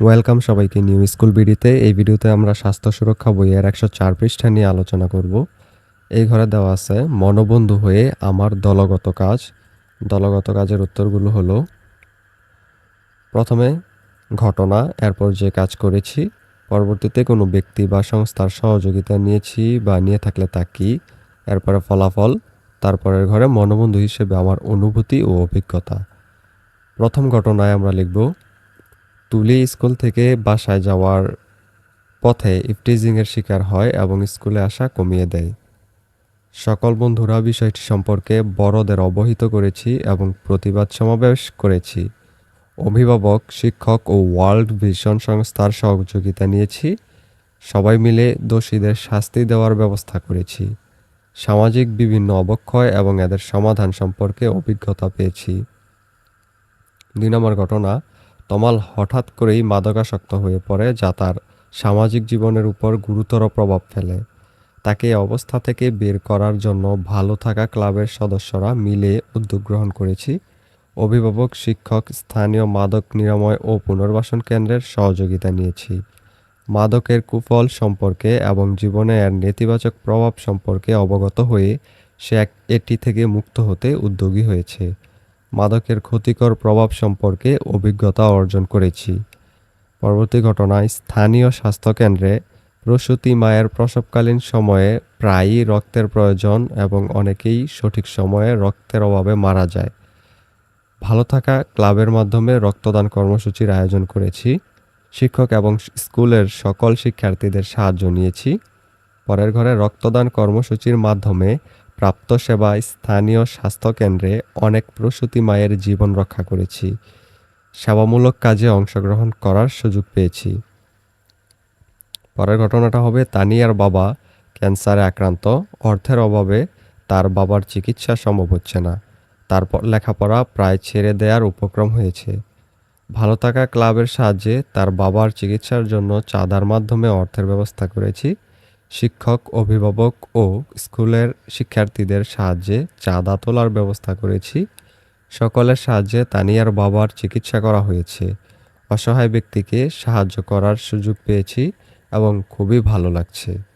Welcome সবাইকে new school বিডিতে এই ভিডিওতে আমরা স্বাস্থ্য সুরক্ষা বইয়ের একশো চার পৃষ্ঠা নিয়ে আলোচনা করব। এই ঘরে দেওয়া আছে, মনোবন্ধু হয়ে আমার দলগত কাজ। দলগত কাজের উত্তরগুলো হলো, প্রথমে ঘটনা, এরপর যে কাজ করেছি, পরবর্তীতে কোনো ব্যক্তি বা সংস্থার সহযোগিতা নিয়েছি বা নিয়ে থাকলে তা কী? এরপরে ফলাফল, তারপরের ঘরে মনোবন্ধু হিসেবে আমার অনুভূতি ও অভিজ্ঞতা। প্রথম ঘটনায় আমরা লিখব তুলি স্কুল থেকে বাসায় যাওয়ার পথে ইফটিজিংয়ের শিকার হয় এবং স্কুলে আসা কমিয়ে দেয়। সকল বন্ধুরা বিষয়টি সম্পর্কে বড়দের অবহিত করেছি এবং প্রতিবাদ সমাবেশ করেছি। অভিভাবক, শিক্ষক ও ওয়ার্ল্ড ভিশন সংস্থার সহযোগিতা নিয়েছি। সবাই মিলে দোষীদের শাস্তি দেওয়ার ব্যবস্থা করেছি। সামাজিক বিভিন্ন অবক্ষয় এবং এদের সমাধান সম্পর্কে অভিজ্ঞতা পেয়েছি। দুই নম্বর ঘটনা তমাল হঠাৎ করেই মাদকাসক্ত হয়ে পড়ে, যা তার সামাজিক জীবনের উপর গুরুতর প্রভাব ফেলে। তাকে অবস্থা থেকে বের করার জন্য ভালো থাকা ক্লাবের সদস্যরা মিলে উদ্যোগ গ্রহণ করেছি। অভিভাবক, শিক্ষক, স্থানীয় মাদক নিরাময় ও পুনর্বাসন কেন্দ্রের সহযোগিতা নিয়েছি। মাদকের কুফল সম্পর্কে এবং জীবনে এর নেতিবাচক প্রভাব সম্পর্কে অবগত হয়ে সে এক এটি থেকে মুক্ত হতে উদ্যোগী হয়েছে। মাদকের ক্ষতিকর প্রভাব সম্পর্কে অভিজ্ঞতা অর্জন করেছি। পরবর্তী ঘটনায় স্থানীয় স্বাস্থ্যকেন্দ্রে প্রসূতি মায়ের প্রসবকালীন সময়ে প্রায়ই রক্তের প্রয়োজন এবং অনেকেই সঠিক সময়ে রক্তের অভাবে মারা যায়। ভালো থাকা ক্লাবের মাধ্যমে রক্তদান কর্মসূচির আয়োজন করেছি। শিক্ষক এবং স্কুলের সকল শিক্ষার্থীদের সাহায্য নিয়েছি। পরের ঘরে রক্তদান কর্মসূচির মাধ্যমে প্রাপ্ত সেবা স্থানীয় স্বাস্থ্যকেন্দ্রে অনেক প্রসূতি মায়ের জীবন রক্ষা করেছি। সেবামূলক কাজে অংশগ্রহণ করার সুযোগ পেয়েছি। পরের ঘটনাটা হবে তানিয়ার বাবা ক্যান্সারে আক্রান্ত। অর্থের অভাবে তার বাবার চিকিৎসা সম্ভব হচ্ছে না। তারপর লেখাপড়া প্রায় ছেড়ে দেওয়ার উপক্রম হয়েছে। ভালো থাকা ক্লাবের সাহায্যে তার বাবার চিকিৎসার জন্য চাঁদার মাধ্যমে অর্থের ব্যবস্থা করেছি। শিক্ষক, অভিভাবক ও স্কুলের শিক্ষার্থীদের সাহায্যে চাঁদা তোলার ব্যবস্থা করেছি। সকলের সাহায্যে তানিয়ার বাবার চিকিৎসা করা হয়েছে। অসহায় ব্যক্তিকে সাহায্য করার সুযোগ পেয়েছি এবং খুবই ভালো লাগছে।